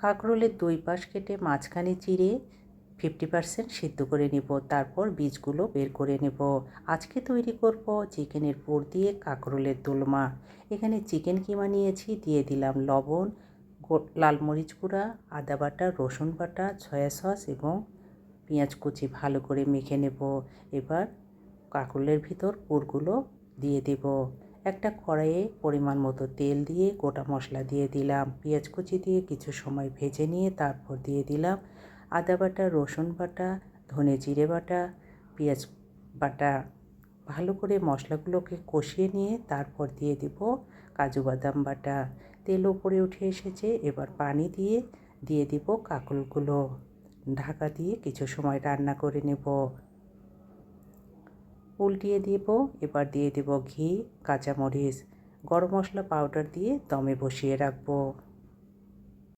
কাঁকরোলের দুই পাশ কেটে মাঝখানে চিড়ে ফিফটি পার্সেন্ট সিদ্ধ করে নেব। তারপর বীজগুলো বের করে নেব। আজকে তৈরি করব চিকেনের পুর দিয়ে কাঁকরোলের দোলমা। এখানে চিকেন কিমা নিয়েছি, দিয়ে দিলাম লবণ লাল মরিচ গুঁড়া, আদা বাটা, রসুন বাটা, সয়া সস এবং পেঁয়াজ কুচি ভালো করে মেখে নেব। এবার কাঁকরোলের ভিতর পুরগুলো দিয়ে দেব। একটা কড়াইয়ে পরিমাণ মতো তেল দিয়ে গোটা মশলা দিয়ে দিলাম। পেঁয়াজ কুচি দিয়ে কিছু সময় ভেজে নিয়ে তারপর দিয়ে দিলাম আদা বাটা, রসুন বাটা, ধনে জিরে বাটা, পেঁয়াজ বাটা। ভালো করে মশলাগুলোকে কষিয়ে নিয়ে তারপর দিয়ে দেব কাজু বাদাম বাটা। তেল ওপরে উঠে এসেছে, এবার পানি দিয়ে দিয়ে দিব কাকলগুলো ঢাকা দিয়ে কিছু সময় রান্না করে নেব। উল্টিয়ে দেব। এবার দিয়ে দেব ঘি কাঁচামরিচ গরম মশলা পাউডার দিয়ে দমে বসিয়ে রাখব।